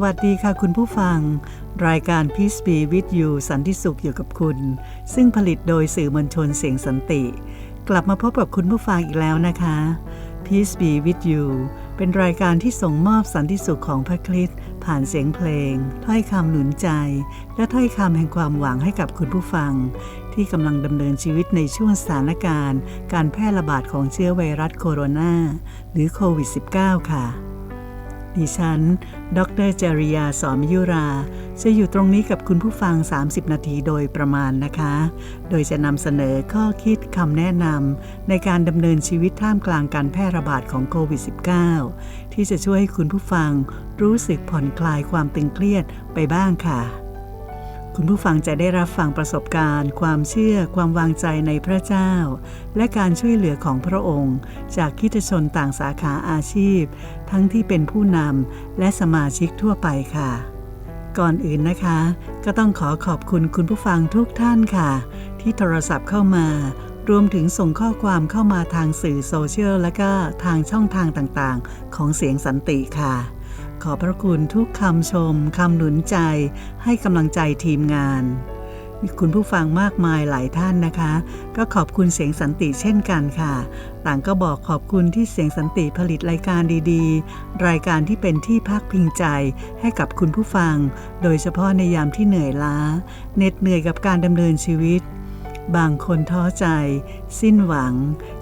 สวัสดีค่ะคุณผู้ฟัง รายการ Peace Be With You สันติสุขอยู่กับคุณ ซึ่งผลิตโดยสื่อมวลชนเสียงสันติ กลับมาพบกับคุณผู้ฟังอีกแล้วนะคะ Peace Be With You เป็นรายการที่ส่งมอบสันติสุขของพระคริสต์ผ่านเสียงเพลง ถ้อยคำหนุนใจ และถ้อยคำแห่งความหวังให้กับคุณผู้ฟัง ที่กำลังดำเนินชีวิตในช่วงสถานการณ์ การแพร่ระบาดของเชื้อไวรัสโคโรนาหรือโควิด -19 ค่ะ ดิฉัน ดรจริยาสอมยุรา จะอยู่ตรงนี้กับคุณผู้ฟัง 30 นาทีโดยประมาณนะคะ โดยจะนำเสนอข้อคิดคำแนะนำในการดำเนินชีวิตท่ามกลางการแพร่ระบาดของโควิด -19 ที่จะช่วยให้คุณผู้ฟังรู้สึกผ่อนคลายความตึงเครียดไปบ้างค่ะคุณผู้ฟังจะได้รับฟังประสบการณ์ ความเชื่อ ความวางใจในพระเจ้า และการช่วยเหลือของพระองค์ จากคริสตชนต่างสาขาอาชีพ ทั้งที่เป็นผู้นำและสมาชิกทั่วไปค่ะ ก่อนอื่นนะคะ ก็ต้องขอขอบคุณคุณผู้ฟังทุกท่านค่ะ ที่โทรศัพท์เข้ามารวมถึงส่งข้อความเข้ามาทางสื่อโซเชียลและก็ทางช่องทางต่างๆ ของเสียงสันติค่ะ ขอพระคุณทุกคำชมคำหนุนใจ ให้กำลังใจทีมงาน มีคุณผู้ฟังมากมายหลายท่านนะคะ ก็ขอบคุณเสียงสันติเช่นกันค่ะ ต่างก็บอกขอบคุณที่เสียงสันติผลิตรายการดีๆ รายการที่เป็นที่พักพิงใจให้กับคุณผู้ฟัง โดยเฉพาะในยามที่เหนื่อยล้าเหน็ดเหนื่อยกับการดำเนินชีวิต บางคนท้อใจ สิ้นหวัง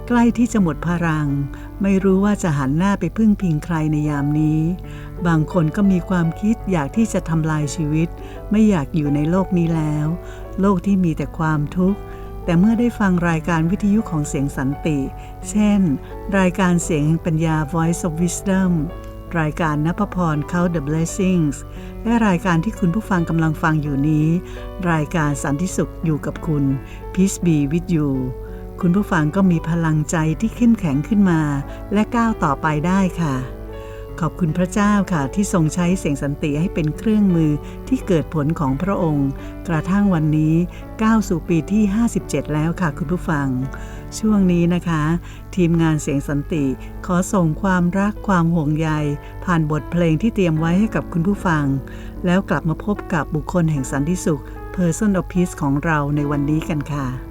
ใกล้ที่จะหมดพลัง ไม่รู้ว่าจะหันหน้าไปพึ่งพิงใครในยามนี้ บางคนก็มีความคิดอยากที่จะทำลายชีวิต ไม่อยากอยู่ในโลกนี้แล้ว โลกที่มีแต่ความทุกข์ แต่เมื่อได้ฟังรายการวิทยุของเสียงสันติ เช่น รายการเสียงแห่งปัญญา Voice of Wisdom รายการนภพร Count the Blessings และรายการที่คุณผู้ฟังกำลังฟังอยู่นี้ รายการสันติสุขอยู่กับคุณ Peace be with you คุณผู้ฟังก็มีพลังใจที่เข้มแข็งขึ้นมา และก้าวต่อไปได้ค่ะ ขอบคุณพระเจ้าค่ะที่ทรงใช้เสียงสันติให้เป็นเครื่องมือที่เกิดผลของพระองค์ กระทั่งวันนี้ก้าวสู่ปีที่ 57 แล้วค่ะคุณผู้ฟัง ช่วงนี้นะคะ ทีมงานเสียงสันติขอส่งความรักความห่วงใย ผ่านบทเพลงที่เตรียมไว้ให้กับคุณผู้ฟัง แล้วกลับมาพบกับบุคคลแห่งสันติสุข Person of Peace ของเราในวันนี้กันค่ะ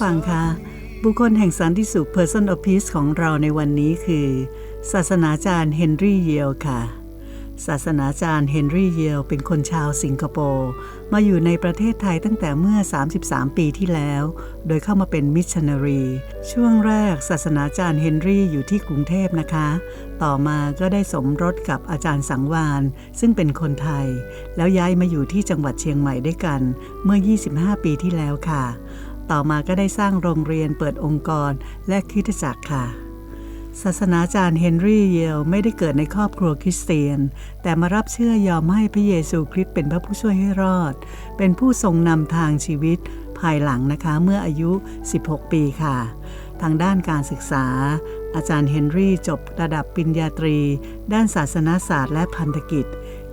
ฟังคะบุคคลแห่งสันติสุข Person of Peace ของเราในวันนี้คือ ศาสนาจารย์เฮนรี่เยลค่ะ ศาสนาจารย์เฮนรี่เยลเป็นคนชาวสิงคโปร์ มาอยู่ในประเทศไทยตั้งแต่เมื่อ 33 ปีที่แล้ว โดยเข้ามาเป็นมิชชันนารี ช่วงแรกศาสนาจารย์เฮนรี่อยู่ที่กรุงเทพนะคะ ต่อมาก็ได้สมรสกับอาจารย์สังวานซึ่งเป็นคนไทย แล้วย้ายมาอยู่ที่จังหวัดเชียงใหม่ด้วยกัน เมื่อ 25 ปีที่แล้วค่ะ ต่อมาก็ได้สร้างโรงเรียนเปิดองค์กรและคริสตจักรค่ะ ศาสนาจารย์เฮนรี่เยลไม่ได้เกิดในครอบครัวคริสเตียน แต่มารับเชื่อยอมให้พระเยซูคริสต์เป็นพระผู้ช่วยให้รอด เป็นผู้ทรงนำทางชีวิตภายหลังนะคะเมื่ออายุ 16 ปีค่ะ ทางด้านการศึกษา อาจารย์เฮนรี่จบระดับปริญญาตรี ด้านศาสนาศาสตร์และพันธกิจ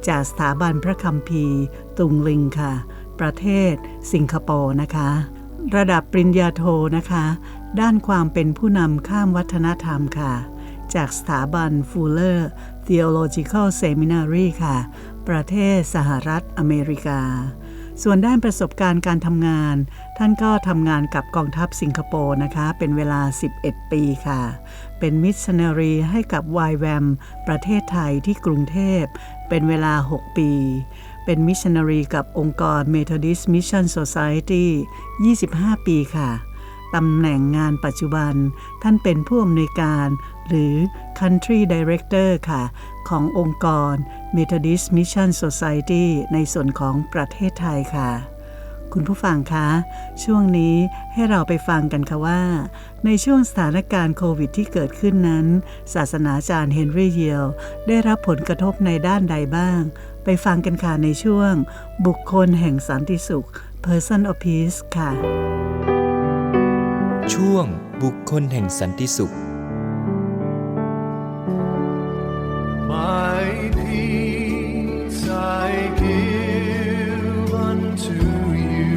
จากสถาบันพระคัมภีร์ ตุงลิงค่ะ ประเทศสิงคโปร์นะคะ ระดับปริญญาโทนะคะ ด้านความเป็นผู้นำข้ามวัฒนธรรมค่ะ จากสถาบัน Fuller Theological Seminary ค่ะ ประเทศสหรัฐอเมริกา ส่วนด้านประสบการณ์การทำงาน ท่านก็ทำงานกับกองทัพสิงคโปร์นะคะ เป็นเวลา 11 ปีค่ะ เป็นมิชชันนารีให้กับ YWAM ประเทศไทยที่กรุงเทพ เป็นเวลา 6 ปี เป็นมิชชันนารีกับองค์กร Methodist Mission Society 25 ปีค่ะ ตำแหน่งงานปัจจุบัน ท่านเป็นผู้อำนวยการหรือ Country Director ค่ะ ขององค์กร Methodist Mission Society ในส่วนของประเทศไทยค่ะ คุณผู้ฟังคะ ช่วงนี้ให้เราไปฟังกันค่ะว่า ในช่วงสถานการณ์โควิดที่เกิดขึ้นนั้น ศาสนาจารย์เฮนรี่เยลได้รับผลกระทบในด้านใดบ้าง ไปฟังกันค่ะในช่วง บุคคลแห่งสันติสุข Person of Peace ค่ะ ช่วงบุคคลแห่งสันติสุข My peace I give unto you.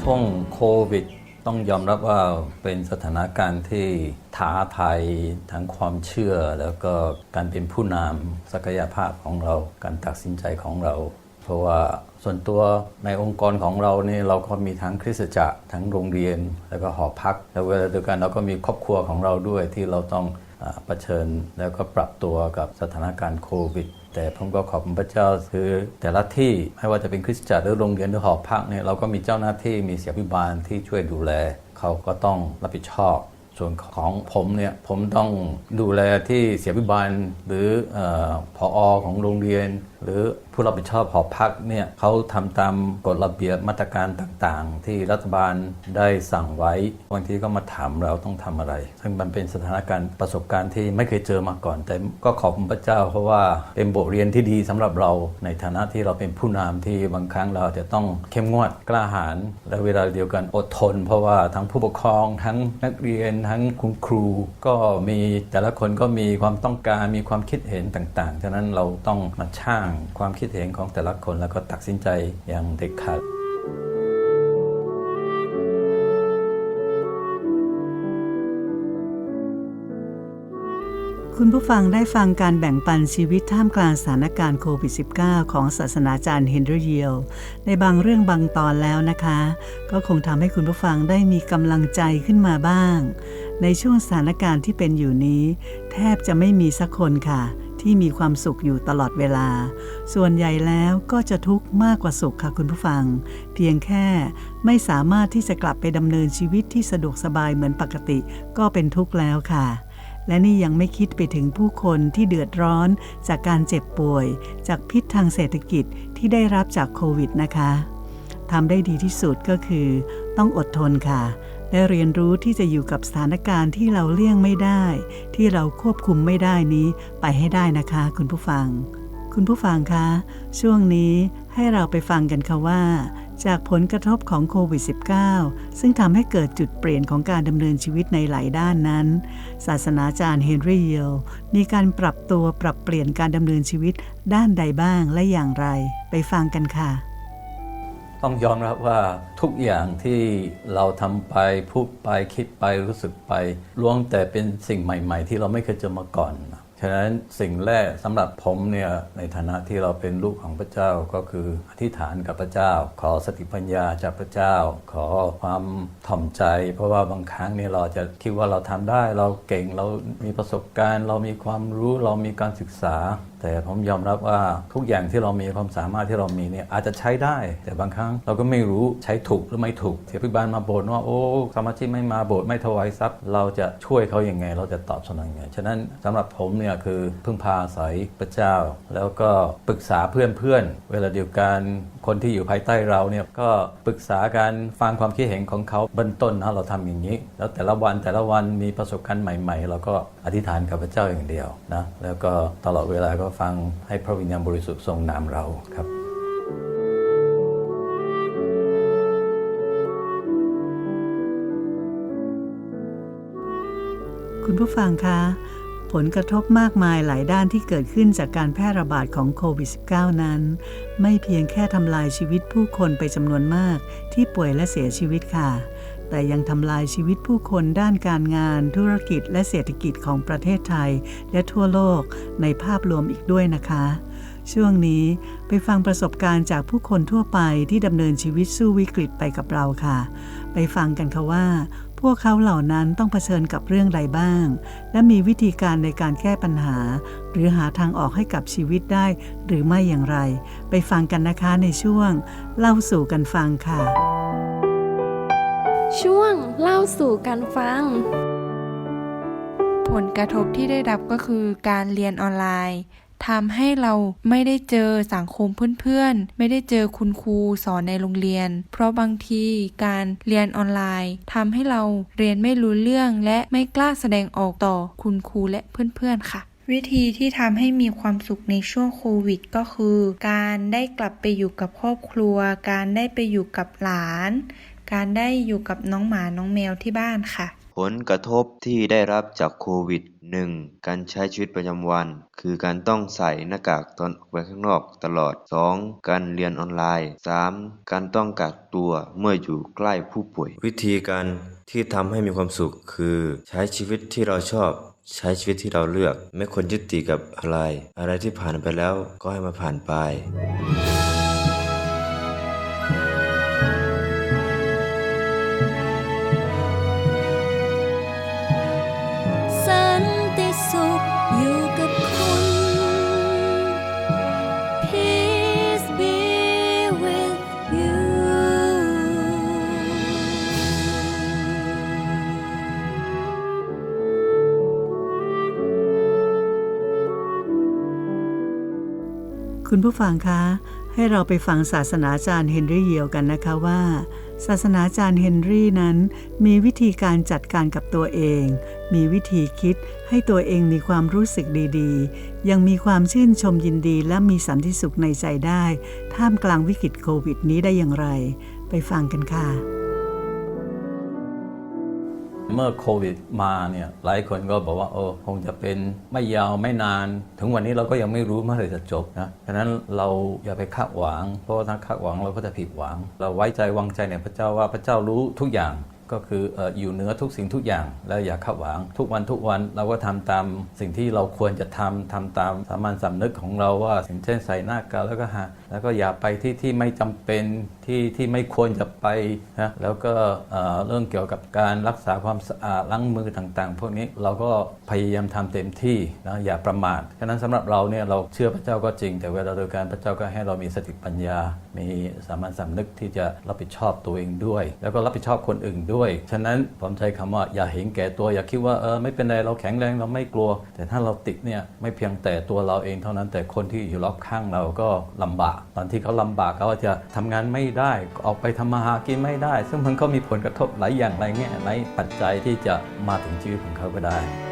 ช่วงโควิด ต้องยอมรับว่าเป็นสถานการณ์ที่ท้าทายทั้งความเชื่อ แล้วก็การเป็นผู้นำศักยภาพของเรา การตัดสินใจของเรา เพราะว่าส่วนตัวในองค์กรของเรานี่เราก็มีทั้งคริสตจักรทั้งโรงเรียน แล้วก็หอพัก แล้วเวลาเดียวกันเราก็มีครอบครัวของเราด้วยที่เราต้องอาเผชิญแล้วก็ปรับตัวกับสถานการณ์โควิด แต่ผมก็ขอบคุณพระเจ้าคือแต่ละที่ไม่ว่าจะเป็นคริสตจักรหรือโรงเรียนหรือหอพักเนี่ยเราก็มีเจ้าหน้าที่มีเสียพิบาลที่ช่วยดูแล เขาก็ต้องรับผิดชอบ ส่วนของผมเนี่ยผมต้องดูแลที่เสียพิบาลหรือออพออของโรงเรียน หรือ ผู้รับผิดชอบหอพักเนี่ยเขาทำตามกฎระเบียบมาตรการต่างๆ ที่รัฐบาลได้สั่งไว้บางทีก็มาถามเราต้องทำอะไร ซึ่งมันเป็นสถานการณ์ประสบการณ์ที่ไม่เคยเจอมาก่อน แต่ก็ขอบคุณพระเจ้า เพราะว่าเป็นบทเรียนที่ดีสำหรับเราในฐานะที่เราเป็นผู้นำที่บางครั้งเราจะต้องเข้มงวดกล้าหาญและเวลาเดียวกันอดทน เพราะว่าทั้งผู้ปกครอง ทั้งนักเรียนทั้งคุณครู ก็มีแต่ละคนก็มีความต้องการมีความคิดเห็นต่างๆ ฉะนั้นเราต้องมาช่างความคิดเห็นของแต่ละคนแล้วก็ตัดสินใจอย่างเด็ดขาดคคุณผู้ฟังได้ฟังการแบ่งปันชีวิตท่ามกลางสถานการณ์โควิด -19 ของศาสนาจารย์เฮนรี่เยลในบางเรื่องบางตอนแล้วนะคะ ก็คงทำให้คุณผู้ฟังได้มีกำลังใจขึ้นมาบ้าง ในช่วงสถานการณ์ที่เป็นอยู่นี้ แทบจะไม่มีสักคนค่ะ ที่มีความสุขอยู่ตลอดเวลา ส่วนใหญ่แล้วก็จะทุกข์มากกว่าสุขค่ะคุณผู้ฟัง เพียงแค่ไม่สามารถที่จะกลับไปดำเนินชีวิตที่สะดวกสบายเหมือนปกติก็เป็นทุกข์แล้วค่ะและนี่ยังไม่คิดไปถึงผู้คนที่เดือดร้อน จากการเจ็บป่วย จากพิษทางเศรษฐกิจที่ได้รับจากโควิดนะคะทำได้ดีที่สุดก็คือ ต้องอดทนค่ะ และเรียนรู้ที่จะอยู่กับสถานการณ์ที่เราเลี่ยงไม่ได้ ที่เราควบคุมไม่ได้นี้ไปให้ได้นะคะ คุณผู้ฟัง คุณผู้ฟังคะ ช่วงนี้ให้เราไปฟังกันค่ะว่า จากผลกระทบของโควิด -19 ซึ่งทำให้เกิดจุดเปลี่ยนของการดำเนินชีวิตในหลายด้านนั้น ศาสนาจารย์เฮนรี่เยลมีการปรับตัวปรับเปลี่ยนการดำเนินชีวิตด้านใดบ้างและอย่างไร ไปฟังกันค่ะ ต้องยอมรับว่าทุกอย่างที่เราทำไปพูดไปคิดไปรู้สึกไปล้วนแต่เป็นสิ่งใหม่ ๆ ที่เราไม่เคยเจอมาก่อนฉะนั้นสิ่งแรกสำหรับผมเนี่ยในฐานะที่เราเป็นลูกของพระเจ้าก็คืออธิษฐานกับพระเจ้า ขอสติปัญญาจากพระเจ้า ขอความถ่อมใจ เพราะว่าบางครั้งเนี่ยเราจะคิดว่าเราทำได้ เราเก่งเรามีประสบการณ์ เรามีความรู้เรามีการศึกษาแต่ผมยอมรับว่าทุกอย่างที่เรามีความสามารถที่เรามีเนี่ยอาจจะใช้ได้ แต่บางครั้งเราก็ไม่รู้ใช้ถูกหรือไม่ถูกเสียพิบาลมาบ่นว่าโอ้สมาชิกไม่มาโบสถ์ไม่ถวายทรัพย์ เราจะช่วยเขาอยัางไง เราจะตอบสนองยังไงฉะนั้นสำหรับผมเนี่ยคือพึ่งพาอาศัยพระเจ้า แล้วก็ปรึกษาเพื่อนๆเวลาเดียวกันคนที่อยู่ภายใต้เราเนี่ยก็ปรึกษาการฟังความคิดเห็นของเขาเบื้องต้นนะเราทำอย่างนี้ แล้วแต่ละวันแต่ละวันมีประสบการณ์ใหม่ ๆ เราก็ อธิษฐานกับพระเจ้าอย่างเดียวนะแล้วก็ตลอดเวลาก็ฟังให้พระวิญญาณบริสุทธิ์ทรงนำเราครับคุณผู้ฟังคะ ผลกระทบมากมายหลายด้านที่เกิดขึ้นจากการแพร่ระบาดของโควิด -19 นั้น ไม่เพียงแค่ทำลายชีวิตผู้คนไปจำนวนมากที่ป่วยและเสียชีวิตค่ะ แต่ยังทำลายชีวิตผู้คนด้านการงาน ธุรกิจและเศรษฐกิจของประเทศไทย และทั่วโลกในภาพรวมอีกด้วยนะคะ ช่วงนี้ไปฟังประสบการณ์จากผู้คนทั่วไปที่ดำเนินชีวิตสู้วิกฤตไปกับเราค่ะ ไปฟังกันค่ะว่า พวกเขาเหล่านั้นต้องเผชิญกับเรื่องใดบ้าง และมีวิธีการในการแก้ปัญหา หรือหาทางออกให้กับชีวิตได้หรือไม่อย่างไร ไปฟังกันนะคะในช่วง เล่าสู่กันฟังค่ะ ช่วงเล่าสู่กันฟัง ผลกระทบที่ได้รับก็คือการเรียนออนไลน์ทำให้เราไม่ได้เจอสังคมเพื่อนๆ ไม่ได้เจอคุณครูสอนในโรงเรียน เพราะบางทีการเรียนออนไลน์ทำให้เราเรียนไม่รู้เรื่องและไม่กล้าแสดงออกต่อคุณครูและเพื่อนๆค่ะวิธีที่ทำให้มีความสุขในช่วงโควิดก็คือ การได้กลับไปอยู่กับครอบครัว การได้ไปอยู่กับหลาน การได้อยู่กับน้องหมาน้องแมวที่บ้านค่ะ ผลกระทบที่ได้รับจากโควิด 1. การใช้ชีวิตประจำวัน คือการต้องใส่หน้ากากตอนออกไปข้างนอกตลอด 2. การเรียนออนไลน์ 3. การต้องกักตัวเมื่ออยู่ใกล้ผู้ป่วย วิธีการที่ทำให้มีความสุขคือ ใช้ชีวิตที่เราชอบใช้ชีวิตที่เราเลือก ไม่ควรยึดติดกับอะไร อะไรที่ผ่านไปแล้วก็ให้มันผ่านไป ผู้ฟังคะ ให้เราไปฟังศาสนาจารย์เฮนรี่เยียวกันนะคะว่า ศาสนาจารย์เฮนรี่นั้นมีวิธีการจัดการกับตัวเอง มีวิธีคิดให้ตัวเองมีความรู้สึกดีๆ ยังมีความชื่นชมยินดีและมีสันติสุขในใจได้ ท่ามกลางวิกฤตโควิดนี้ได้อย่างไร ไปฟังกันค่ะ เมื่อโควิดมาเนี่ยหลายคนก็บอกว่าโอ้คงจะเป็นไม่ยาวไม่นาน ถึงวันนี้เราก็ยังไม่รู้เมื่อไหร่จะจบนะฉะนั้นเราอย่าไปคาดหวัง เพราะถ้าคาดหวังเราก็จะผิดหวัง เราไว้ใจวางใจในพระเจ้าว่าพระเจ้ารู้ทุกอย่างก็คืออยู่เหนือทุกสิ่งทุกอย่างแล้วอย่าขัดหวัง ทุกวันทุกวันเราก็ทำตามสิ่งที่เราควรจะทำทำตามสามัญสำนึกของเราว่าอย่างเช่นใส่หน้ากากแล้วก็หาแล้วก็อย่าไปที่ที่ไม่จำเป็น ที่ที่ไม่ควรจะไปนะแล้วก็เรื่องเกี่ยวกับการรักษาความสะอาดล้างมือต่างๆ พวกนี้เราก็พยายามทำเต็มที่นะอย่าประมาทฉะนั้นสำหรับเราเนี่ยเราเชื่อพระเจ้าก็จริง แต่เวลาโดยการพระเจ้าก็ให้เรามีสติปัญญา มีสามัญสำนึกที่จะรับผิดชอบตัวเองด้วย แล้วก็รับผิดชอบคนอื่นด้วย ฉะนั้นผมใช้คำว่าอย่าเห็นแก่ตัว อย่าคิดว่าเออไม่เป็นไรเราแข็งแรงเราไม่กลัว แต่ถ้าเราติดเนี่ยไม่เพียงแต่ตัวเราเองเท่านั้นแต่คนที่อยู่รอบข้างเราก็ลำบาก ตอนที่เขาลำบากเขาจจะทำงานไม่ได้ ออกไปทำมาหากินไม่ได้ ซึ่งมันก็มีผลกระทบหลายอย่างหลายแง่หลายปัจจัยที่จะมาถึงชีวิตของเขาก็ได้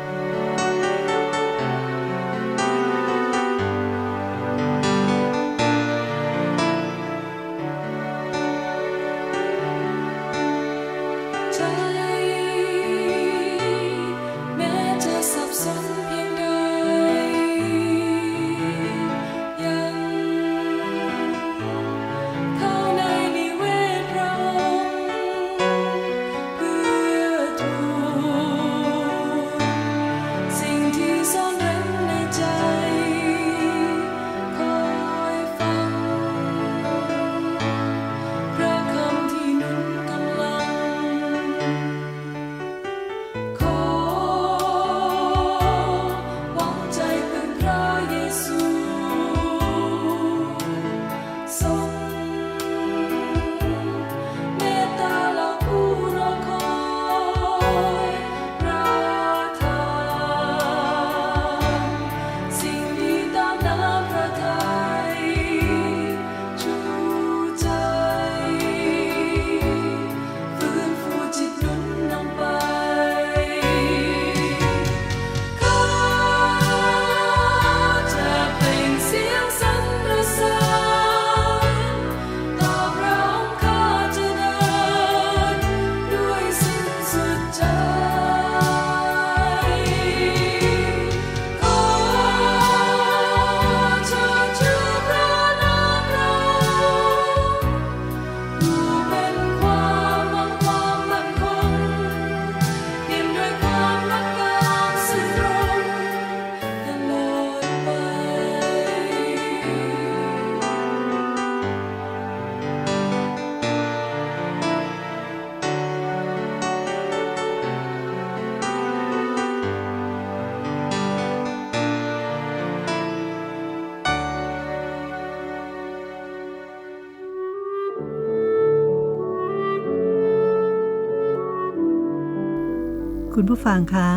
ผู้ฟังคะ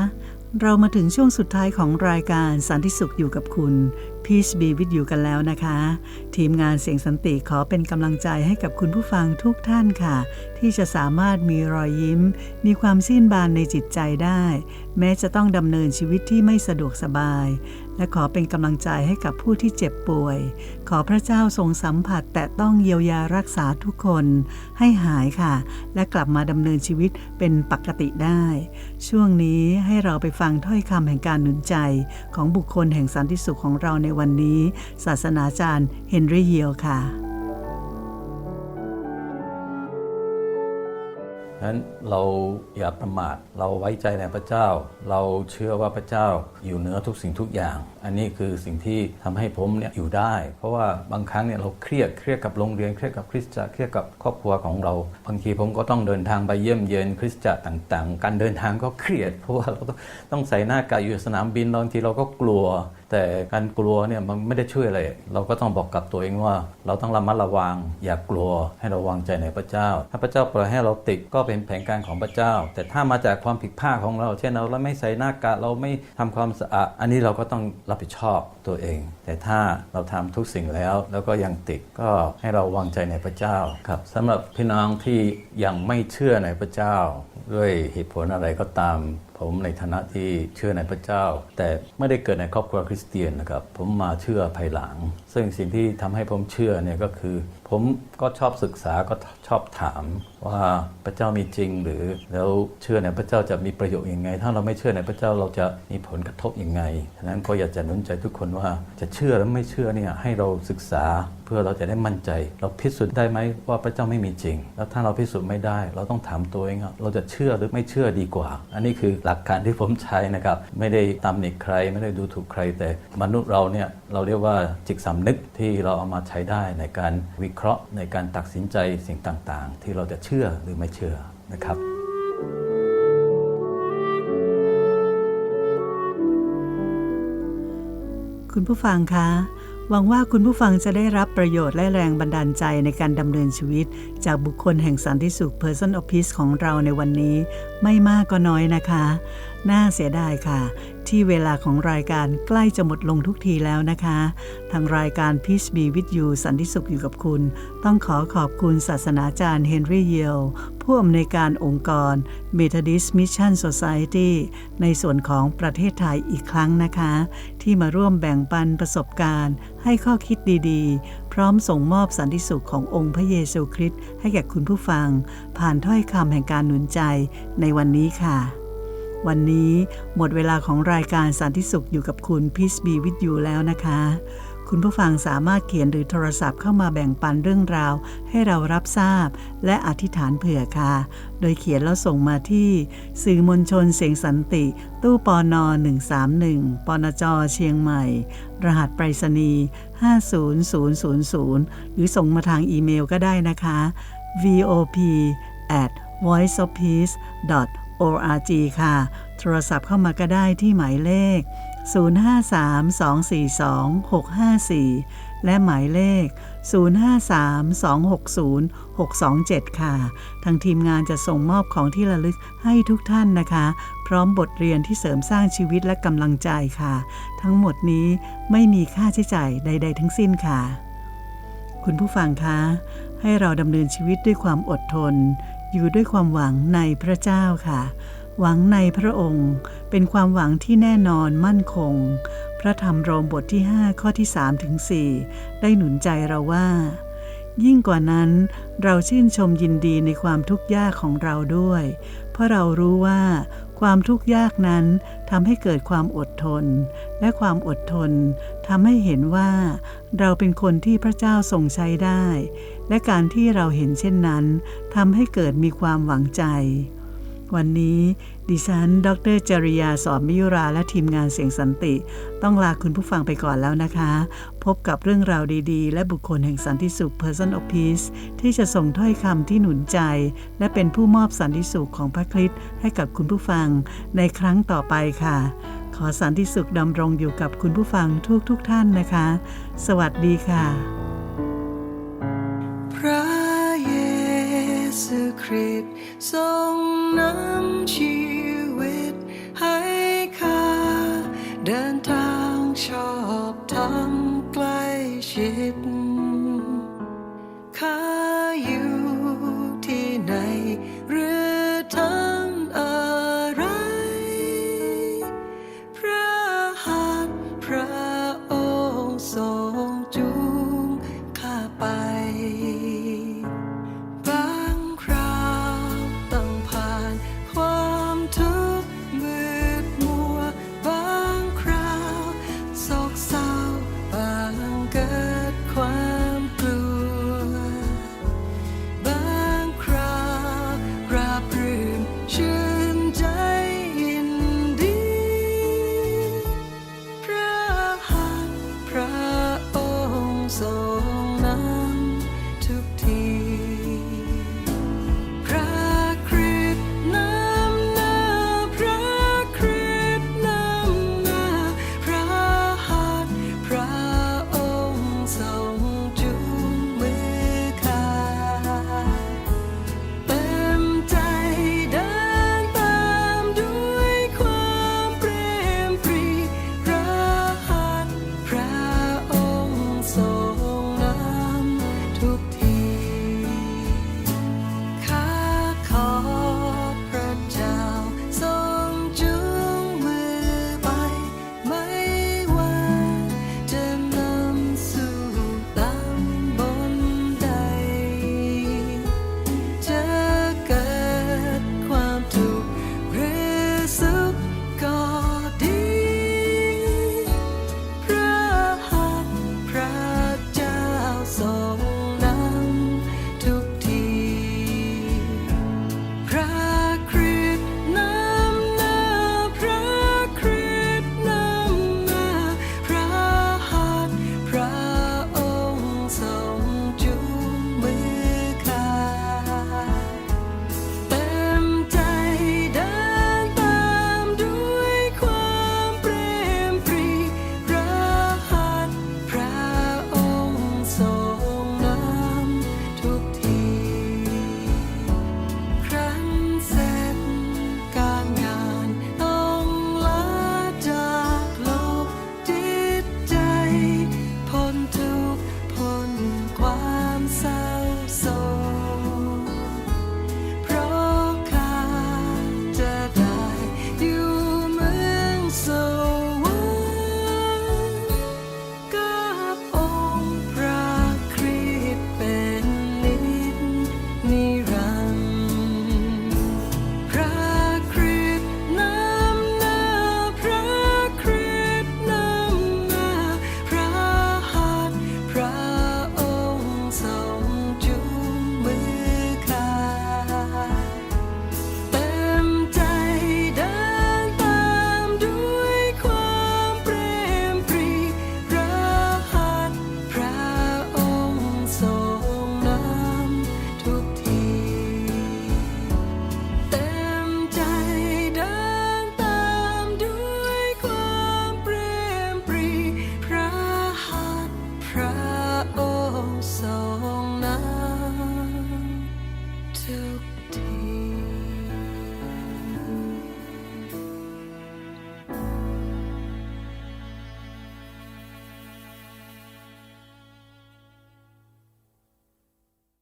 เรามาถึงช่วงสุดท้ายของรายการสันติสุขอยู่กับคุณ Peace be with you กันแล้วนะคะ ทีมงานเสียงสันติขอเป็นกำลังใจให้กับคุณผู้ฟังทุกท่านค่ะ ที่จะสามารถมีรอยยิ้ม มีความชื่นบานในจิตใจได้ แม้จะต้องดำเนินชีวิตที่ไม่สะดวกสบาย และขอเป็นกำลังใจให้กับผู้ที่เจ็บป่วย ขอพระเจ้าทรงสัมผัสแต่ต้องเยียวยารักษาทุกคนให้หายค่ะ และกลับมาดำเนินชีวิตเป็นปกติได้ ช่วงนี้ให้เราไปฟังถ้อยคำแห่งการหนุนใจ ของบุคคลแห่งสันติสุขของเราในวันนี้ ศาสนาจารย์เฮนรี่เฮียวค่ะ นั้นเราอย่าประมาทเราไว้ใจในพระเจ้า เราเชื่อว่าพระเจ้าอยู่เหนือทุกสิ่งทุกอย่าง อันนี้คือสิ่งที่ทำให้ผมเนี่ยอยู่ได้ เพราะว่าบางครั้งเนี่ยเราเครียดเครียดกับโรงเรียนเครียดกับคริสตจักรเครียดกับครอบครัวของเรา บางทีผมก็ต้องเดินทางไปเยี่ยมเยียนคริสตจักรต่าง ๆ การเดินทางก็เครียด เพราะว่าเราต้องต้องใส่หน้ากากอยู่สนามบินบางทีเราก็กลัว แต่การกลัวเนี่ยมันไม่ได้ช่วยอะไร เราก็ต้องบอกกับตัวเองว่า เราต้องระมัดระวัง อย่ากลัวให้ราวางใจในพระเจ้า ถ้าพระเจ้าปล่อยให้เราติดก็เป็นแผนการของพระเจ้า แต่ถ้ามาจากความผิดพลาดของเรา เช่นเราไม่ใส่หน้ากากเราไม่ทำความสะอาด อันนี้เราก็ต้องรับผิดชอบตัวเอง แต่ถ้าเราทำทุกสิ่งแล้ว แล้วก็ยังติดก็ให้เราวางใจในพระเจ้าครับสำหรับพี่น้องที่ยังไม่เชื่อในพระเจ้า ด้วยเหตุผลอะไรก็ตาม ผมในฐานะที่เชื่อในพระเจ้า แต่ไม่ได้เกิดในครอบครัวคริสเตียนนะครับ ผมมาเชื่อภายหลัง ซึ่งสิ่งที่ทำให้ผมเชื่อเนี่ยก็คือ ผมก็ชอบศึกษาก็ชอบถามว่าพระเจ้ามีจริงหรือแล้วเชื่อในพระเจ้าจะมีประโยชน์ยังไง ถ้าเราไม่เชื่อในพระเจ้าเราจะมีผลกระทบยังไงฉะนั้นก็อยากจะหนุนใจทุกคนว่าจะเชื่อหรือไม่เชื่อเนี่ยให้เราศึกษาเพื่อเราจะได้มั่นใจ เราพิสูจน์ได้ไหมว่าพระเจ้าไม่มีจริง แล้วถ้าเราพิสูจน์ไม่ได้ เราต้องถามตัวเองเราจะเชื่อหรือไม่เชื่อดีกว่า อันนี้คือหลักการที่ผมใช้นะครับไม่ได้ตำหนิใครไม่ได้ดูถูกใครแต่มนุษย์เราเนี่ยเราเรียกว่าจิตสำนึกที่เราเอามาใช้ได้ในการวิเคราะห์ในการตัดสินใจสิ่งต่างๆ ที่เราจะเชื่อหรือไม่เชื่อนะครับคุณผู้ฟังคะ หวังว่าคุณผู้ฟังจะได้รับประโยชน์และแรงบันดาลใจในการดำเนินชีวิต จากบุคคลแห่งสันติสุข Person of Peace ของเราในวันนี้ ไม่มากก็น้อยนะคะ น่าเสียดายค่ะ ที่เวลาของรายการใกล้จะหมดลงทุกทีแล้วนะคะ ทางรายการ Peace Be With You สันติสุขอยู่กับคุณ ต้องขอขอบคุณศาสนาจารย์เฮนรี่เยลผู้อำนวยการองค์กร Methodist Mission Society ในส่วนของประเทศไทยอีกครั้งนะคะ ที่มาร่วมแบ่งปันประสบการณ์ ให้ข้อคิดดีๆ พร้อมส่งมอบสันติสุขขององค์พระเยซูคริสต์ให้แก่คุณผู้ฟัง ผ่านถ้อยคำแห่งการหนุนใจในวันนี้ค่ะ วันนี้หมดเวลาของรายการสันติสุขอยู่กับคุณ Peace Be With You แล้วนะคะ คุณผู้ฟังสามารถเขียนหรือโทรศัพท์เข้ามาแบ่งปันเรื่องราว ให้เรารับทราบ และอธิษฐานเผื่อค่ะ โดยเขียนแล้วส่งมาที่ สื่อมวลชนเสียงสันติ ตู้ปอนอ131ปนจเชียงใหม่ รหัสไปรษณีย์50000 หรือส่งมาทางอีเมลก็ได้นะคะ vop at voiceofpeace org ค่ะ โทรศัพท์เข้ามาก็ได้ที่หมายเลข 053-242-654 และหมายเลข 053-260-627 ค่ะ ทางทีมงานจะส่งมอบของที่ระลึกให้ทุกท่านนะคะ พร้อมบทเรียนที่เสริมสร้างชีวิตและกำลังใจค่ะ ทั้งหมดนี้ไม่มีค่าใช้จ่ายใด ๆ ทั้งสิ้นค่ะ คุณผู้ฟังคะ ให้เราดำเนินชีวิตด้วยความอดทน อยู่ด้วยความหวังในพระเจ้าค่ะ หวังในพระองค์ เป็นความหวังที่แน่นอนมั่นคง พระธรรมโรมบทที่ 5 ข้อที่3ถึง4ได้หนุนใจเราว่า ยิ่งกว่านั้น เราชื่นชมยินดีในความทุกข์ยากของเราด้วย เพราะเรารู้ว่าความทุกข์ยากนั้นทำให้เกิดความอดทน และความอดทนทำให้เห็นว่า เราเป็นคนที่พระเจ้าทรงใช้ได้ และการที่เราเห็นเช่นนั้นทำให้เกิดมีความหวังใจ วันนี้ดิฉัน ดรจริยาสอนมิยุราและทีมงานเสียงสันติ ต้องลาคุณผู้ฟังไปก่อนแล้วนะคะ พบกับเรื่องราวดีๆ และบุคคลแห่งสันติสุข Person of Peace ที่จะส่งถ้อยคำที่หนุนใจ และเป็นผู้มอบสันติสุขของพระคริสต์ให้กับคุณผู้ฟังในครั้งต่อไปค่ะ ขอสันติสุขดำรงอยู่กับคุณผู้ฟังทุกๆทท่านนะคะ สวัสดีค่ะ คริสต์ทรงนำชี